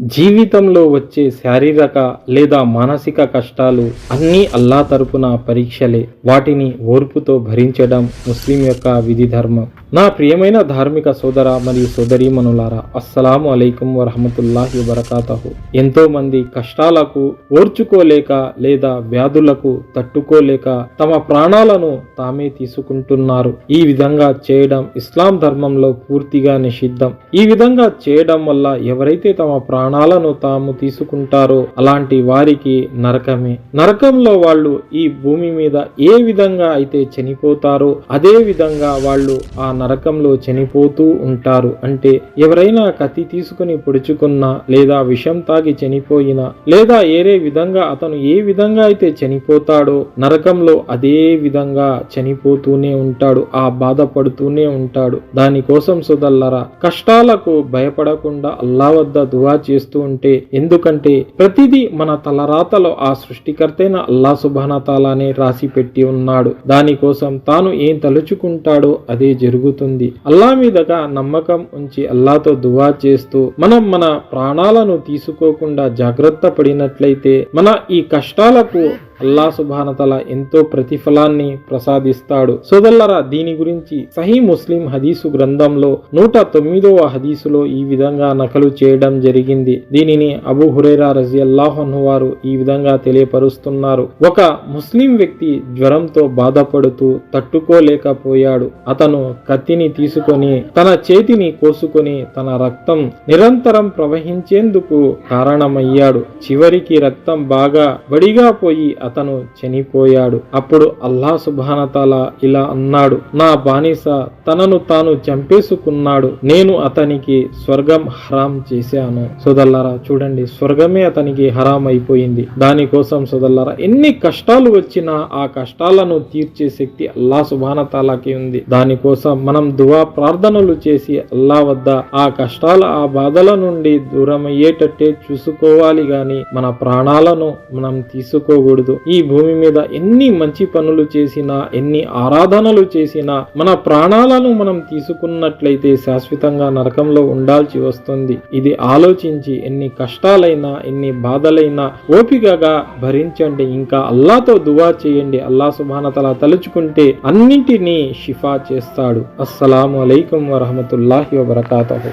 జీవితంలో వచ్చే శారీరక లేదా మానసిక కష్టాలు అన్నీ అల్లా తరపున పరీక్షలే. వాటిని ఓర్పుతో భరించడం ముస్లిం యొక్క విధి ధర్మం. నా ప్రియమైన ధార్మిక సోదర మరియు సోదరీమనులారా అస్సలాము అలైకుం వరహమతుల్లాహి వరకాతహు ఎంతో మంది కష్టాలకు ఓర్చుకోలేక లేదా వ్యాధులకు తట్టుకోలేక తమ ప్రాణాలను తామే తీసుకుంటున్నారు. ఈ విధంగా చేయడం ఇస్లాం ధర్మంలో పూర్తిగా నిషిద్ధం. ఈ విధంగా చేయడం వల్ల ఎవరైతే తమ ప్రాణ ప్రాణాలను తాము తీసుకుంటారో అలాంటి వారికి నరకమే. నరకంలో వాళ్ళు ఈ భూమి మీద ఏ విధంగా అయితే చనిపోతారో అదే విధంగా వాళ్ళు ఆ నరకంలో చనిపోతూ ఉంటారు. అంటే ఎవరైనా కత్తి తీసుకుని పొడుచుకున్నా లేదా విషం తాగి చనిపోయినా లేదా ఏరే విధంగా అతను ఏ విధంగా అయితే చనిపోతాడో నరకంలో అదే విధంగా చనిపోతూనే ఉంటాడు ఆ బాధపడుతూనే ఉంటాడు. దానికోసం సుదల్లరా కష్టాలకు భయపడకుండా అల్లా వద్ద దువా చేస్తూ ఉంటే ఎందుకంటే ప్రతిదీ మన తలరాతలో ఆ సృష్టికర్తైన అల్లా సుభానతాలానే రాసి పెట్టి ఉన్నాడు. దానికోసం తాను ఏం తలుచుకుంటాడో అదే జరుగుతుంది. అల్లా మీదగా నమ్మకం ఉంచి అల్లాతో దువా చేస్తూ మనం మన ప్రాణాలను తీసుకోకుండా జాగ్రత్త పడినట్లయితే మన ఈ కష్టాలకు అల్లా సుబానతల ఎంతో ప్రతిఫలాన్ని ప్రసాదిస్తాడు. సోదల్లరా దీని గురించి సహీ ముస్లిం హదీసు గ్రంథంలో నూట తొమ్మిదవ హదీసులో ఈ విధంగా నకలు చేయడం జరిగింది. దీనిని అబు హురేరా రజియల్లాహను వారు ఈ విధంగా తెలియపరుస్తున్నారు. ఒక ముస్లిం వ్యక్తి జ్వరంతో బాధపడుతూ తట్టుకోలేకపోయాడు. అతను కత్తిని తీసుకొని తన చేతిని కోసుకొని తన రక్తం నిరంతరం ప్రవహించేందుకు కారణమయ్యాడు. చివరికి రక్తం బాగా బడిగా పోయి అతను చనిపోయాడు. అప్పుడు అల్లా సుబానతాల ఇలా అన్నాడు నా బానిస తనను తాను చంపేసుకున్నాడు. నేను అతనికి స్వర్గం హరాం చేశాను. సోదల్లారా చూడండి స్వర్గమే అతనికి హరాం అయిపోయింది. దానికోసం సోదల్లారా ఎన్ని కష్టాలు వచ్చినా ఆ కష్టాలను తీర్చే శక్తి అల్లా సుబానతాలాకి ఉంది. దానికోసం మనం దువా ప్రార్థనలు చేసి అల్లా వద్ద ఆ కష్టాల ఆ బాధల నుండి దూరమయ్యేటట్టే చూసుకోవాలి గాని మన ప్రాణాలను మనం తీసుకోకూడదు. ఈ భూమి మీద ఎన్ని మంచి పనులు చేసినా ఎన్ని ఆరాధనలు చేసినా మన ప్రాణాలను మనం తీసుకున్నట్లయితే శాశ్వతంగా నరకంలో ఉండాల్సి వస్తుంది. ఇది ఆలోచించి ఎన్ని కష్టాలైనా ఎన్ని బాధలైనా ఓపికగా భరించండి. ఇంకా అల్లాతో దువా చేయండి. అల్లా సుభానతల తలుచుకుంటే అన్నింటినీ షిఫా చేస్తాడు. అస్సలాము అలైకం వరహమతుల్లాహి వబర్కాతహు.